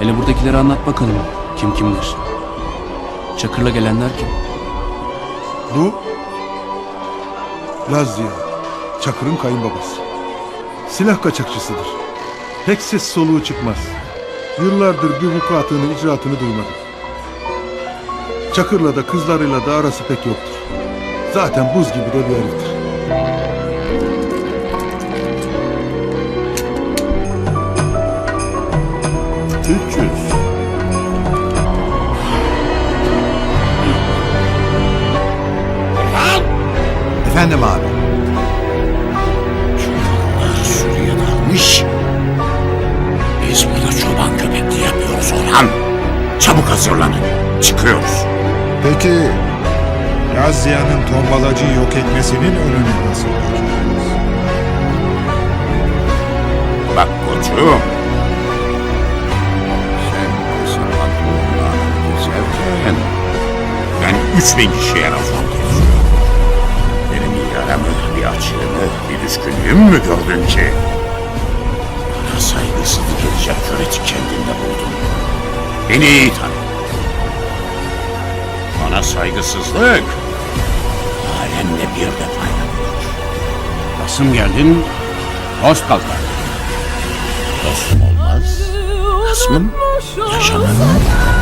Hele buradakileri anlat bakalım. Kim kimdir? Çakır'la gelenler kim? Bu Laz Ziya, Çakır'ın kayınbabası. Silah kaçakçısıdır. Pek ses soluğu çıkmaz. Yıllardır bir vukuatını, icraatını duymadık. Çakır'la da kızlarıyla da arası pek yoktur. Zaten buz gibi de bir heriftir. Üç yüz. Efendim abi. Suriye dalmış. Biz burada çoban köpekli yapıyoruz Orhan. Çabuk hazırlanın. Çıkıyoruz. Peki Lazya'nın tombalacıyı yok etmesinin önünü nasıl açacağız? Bak koçum. 3000 kişiye raflandı. Benim yaramı, bir açığımı, bir düşkünlüğümü mü gördün ki? Bana saygısızlık edecek cüreti kendinde buldum. Beni iyi tanı. Bana saygısızlık halenle bir defa yapılır. Kasım geldin, hoş kalkar. Dostum olmaz, kasmım yaşanır.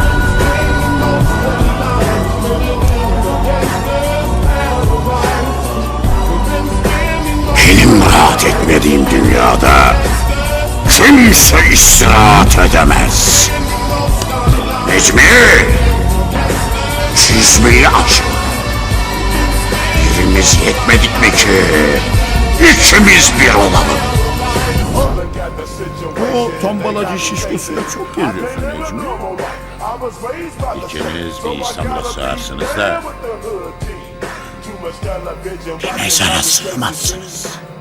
Benim rahat etmediğim dünyada kimse istirahat edemez. Necmi! Çizmeyi aç. Birimiz yetmedik mi ki? İkimiz bir olalım. O tombalacı şişkosuyla çok geziyorsun Necmi. İkiniz bir İstanbul'a sığarsınız da Too much television. Hey, Mason,